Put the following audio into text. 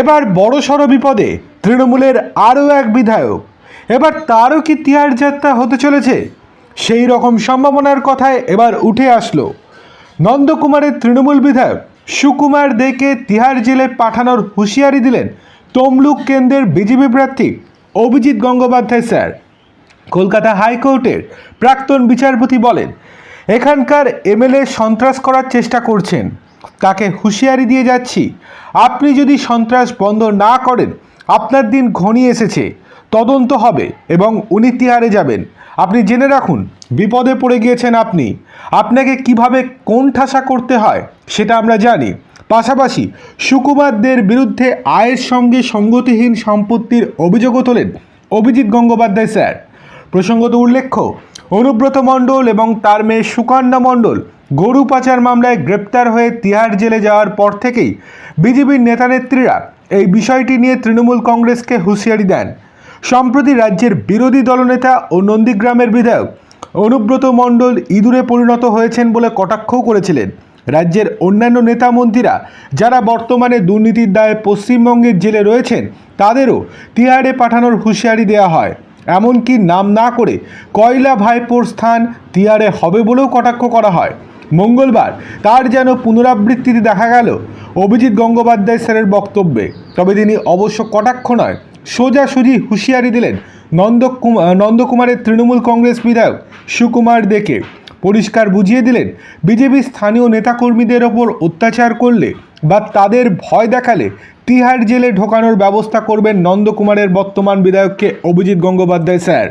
এবার বড়সড় বিপদে তৃণমূলের আরও এক বিধায়ক। এবার তারও কি তিহার যাত্রা হতে চলেছে? সেই রকম সম্ভাবনার কথায় এবার উঠে আসলো। নন্দকুমারের তৃণমূল বিধায়ক সুকুমার দেকে তিহার জেলে পাঠানোর হুঁশিয়ারি দিলেন তমলুক কেন্দ্রের বিজেপি প্রার্থী অভিজিৎ গঙ্গোপাধ্যায় স্যার। কলকাতা হাইকোর্টের প্রাক্তন বিচারপতি বলেন, এখানকার এমএলএ সন্ত্রাস করার চেষ্টা করছেন। তাকে হুঁশিয়ারি দিয়ে যাচ্ছি? আপনি যদি সন্ত্রাস বন্ধ না করেন, আপনার দিন ঘনিয়ে এসেছে, তদন্ত হবে এবং উনি তিহারে যাবেন। আপনি জেনে রাখুন, বিপদে পড়ে গিয়েছেন আপনি। আপনাকে কীভাবে কোন ঠাসা করতে হয়, সেটা আমরা জানি। পাশাপাশি সুকুমারদের বিরুদ্ধে আয়ের সঙ্গে সঙ্গতিহীন সম্পত্তির অভিযোগও তোলেন অভিজিৎ গঙ্গোপাধ্যায় স্যার। প্রসঙ্গত উল্লেখ্য, অনুব্রত মণ্ডল এবং তার মেয়ে সুকন্যা মণ্ডল গরু পাচার মামলায় গ্রেপ্তার হয়ে তিহার জেলে যাওয়ার পর থেকেই বিজেপির নেতানেত্রীরা এই বিষয়টি নিয়ে তৃণমূল কংগ্রেসকে হুঁশিয়ারি দেন। সম্প্রতি রাজ্যের বিরোধী দলনেতা ও নন্দীগ্রামের বিধায়ক অনুব্রত মণ্ডল ইঁদুরে পরিণত হয়েছেন বলে কটাক্ষও করেছিলেন। রাজ্যের অন্যান্য নেতা মন্ত্রীরা যারা বর্তমানে দুর্নীতির দায়ে পশ্চিমবঙ্গের জেলে রয়েছেন, তাদেরও তিহারে পাঠানোর হুঁশিয়ারি দেওয়া হয়। এমনকি নাম না করে কয়লা ভাইপোর স্থান তিহারে হবে বলেও কটাক্ষ করা হয়। মঙ্গলবার, তার যেন পুনরাবৃত্তিতে দেখা গেল অভিজিৎ গঙ্গোপাধ্যায় স্যারের বক্তব্যে। তবে তিনি অবশ্য কটাক্ষ নয়, সোজাসুজি হুঁশিয়ারি দিলেন নন্দকুমার নন্দকুমারের তৃণমূল কংগ্রেস বিধায়ক সুকুমার দেকে। পরিষ্কার বুঝিয়ে দিলেন, বিজেপি স্থানীয় নেতাকর্মীদের ওপর অত্যাচার করলে বা তাদের ভয় দেখালে তিহার জেলে ঢোকানোর ব্যবস্থা করবেন নন্দকুমারের বর্তমান বিধায়ককে অভিজিৎ গঙ্গোপাধ্যায় স্যার।